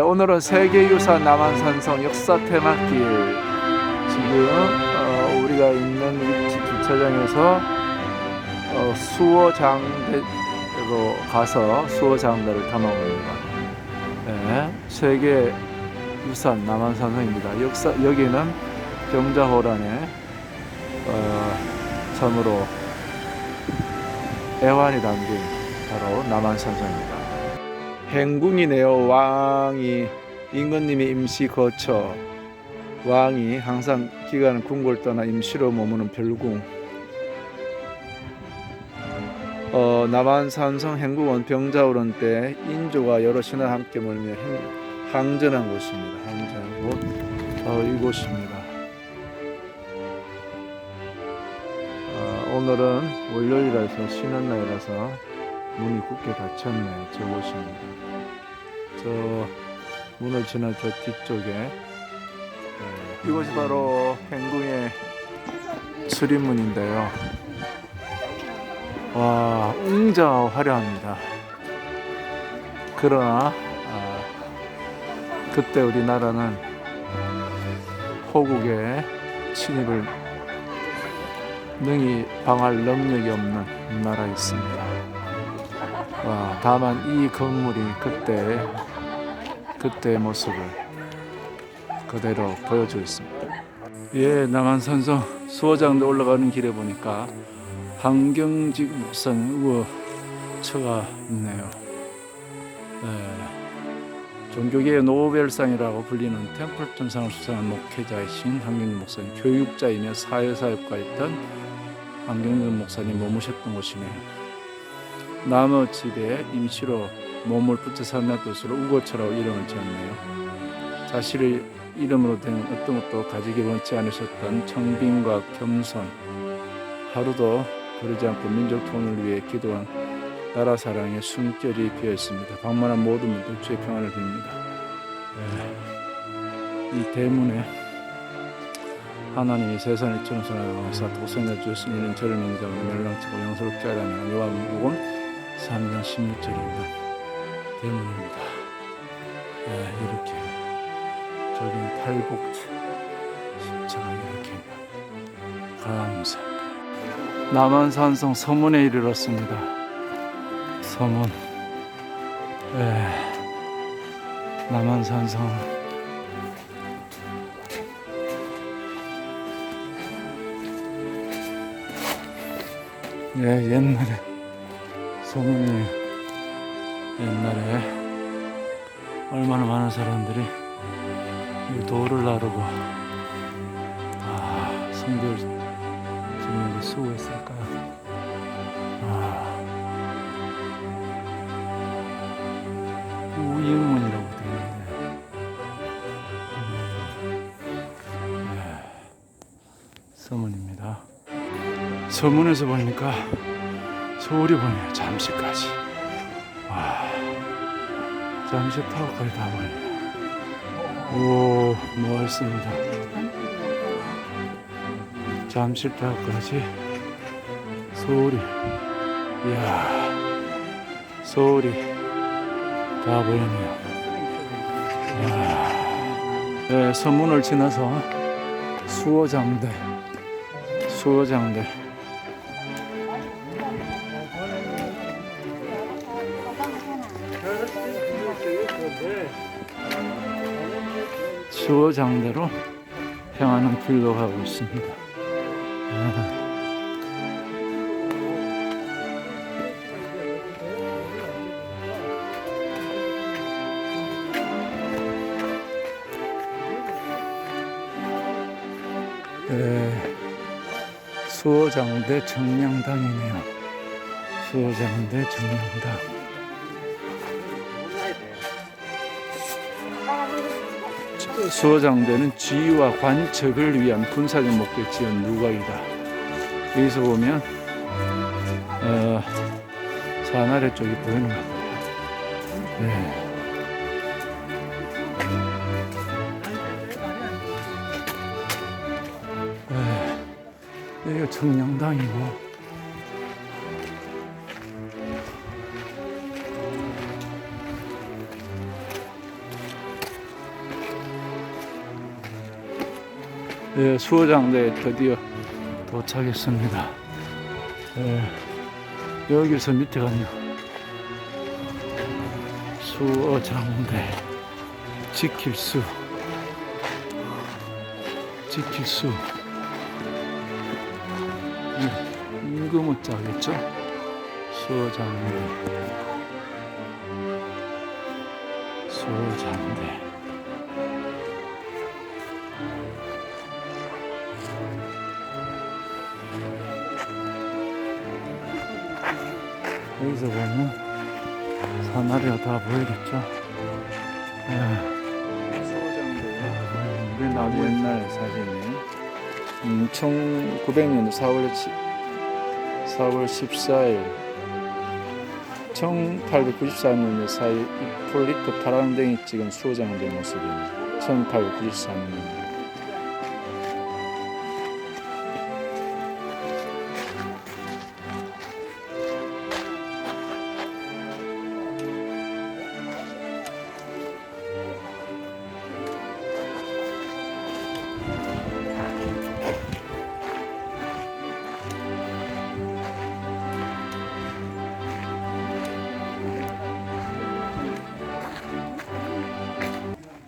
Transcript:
오늘은 세계유산 남한산성 역사 테마길 지금 어, 우리가 있는 위치 주차장에서 어, 수어장대로 가서 수어장대를 탐험합니다. 네, 세계유산 남한산성입니다. 역사 여기는 경자호란에 어, 참으로 애환이 담긴 바로 남한산성입니다. 행궁이네요. 왕이 임금님이 임시 거처 왕이 항상 기간은 궁궐 떠나 임시로 머무는 별궁 어, 남한 산성 행궁은 병자호론 때 인조가 여러 신을 함께 행- 항전한 곳입니다. 항전한 곳 어, 이곳입니다. 어, 오늘은 월요일이라서 쉬는 날이라서 문이 굳게 닫혔네요. 저곳입니다. 저 문을 지나 저 뒤쪽에 네, 이곳이 바로 행궁의 출입문인데요. 와 웅장하고 화려합니다. 그러나 아, 그때 우리나라는 호국의 침입을 능히 방할 능력이 없는 나라였습니다. 와, 다만 이 건물이 그때 그때의 모습을 그대로 보여주고 있습니다. 예, 남한산성 수호장도 올라가는 길에 보니까 한경직 목사님 우처가 있네요. 예, 종교계의 노벨상이라고 불리는 템플턴상을 수상한 목회자이신 한경직 목사님, 교육자이며 사회사역가였던 한경직 목사님 머무셨던 곳이네요. 나무 집에 임시로 몸을 붙여 산다는 뜻으로 우거처라고 이름을 지었네요. 자신의 이름으로 된 어떤 것도 가지기 원치 않으셨던 청빈과 겸손, 하루도 그러지 않고 민족 통일을 위해 기도한 나라 사랑의 숨결이 비어 있습니다. 방문한 모든 분들 주의 평안을 빕니다. 네. 이 대문에 하나님이 세상을 천선하는 왕사 독생자 주신 이는 저를 인정하고 멸랑치고 영스럽게 하라는 요한복음 3장 16절에 있는 대문입니다. 네, 이렇게 저긴 탈북 십자가 이렇게 감사합니다. 남한산성 서문에 이르렀습니다. 서문. 네, 남한산성. 예, 옛날에 소문이 옛날에 얼마나 많은 사람들이 이 돌을 나르고 아 성별 증명을 수고했을까요? 아 있는데 음, 네, 서문입니다. 서문에서 보니까 서울이 보네요. 잠시까지. 와, 잠시 타워까지 다 보입니다. 오, 멋있습니다. 잠실 타워까지 서울이, 이야, 서울이 다 보이네요. 이야, 네, 서문을 지나서 수호장대, 수호장대. 수호장대로 향하는 길로 가고 있습니다. 아. 네, 수호장대 정량당이네요. 수호장대 정량당. 수호장대는 지휘와 관측을 위한 군사적 목적에 지은 누각이다. 여기서 보면 어, 산 아래 쪽이 보이는 것 같아요. 네. 네. 여기가 청량당이고 예, 수호장대에 드디어 도착했습니다. 예, 여기서 밑에 가면 수호장대 지킬 수 지킬 수 예, 임금은 짜겠죠? 수호장대 수호장대 여기서 보면 사나리가 다 보이겠죠? 우리 나무 옛날 사진이 음, 1900년 4월 4월 14일 1894년에 사이 폴리트 파란댕이 찍은 수호장대 모습입니다. 1894년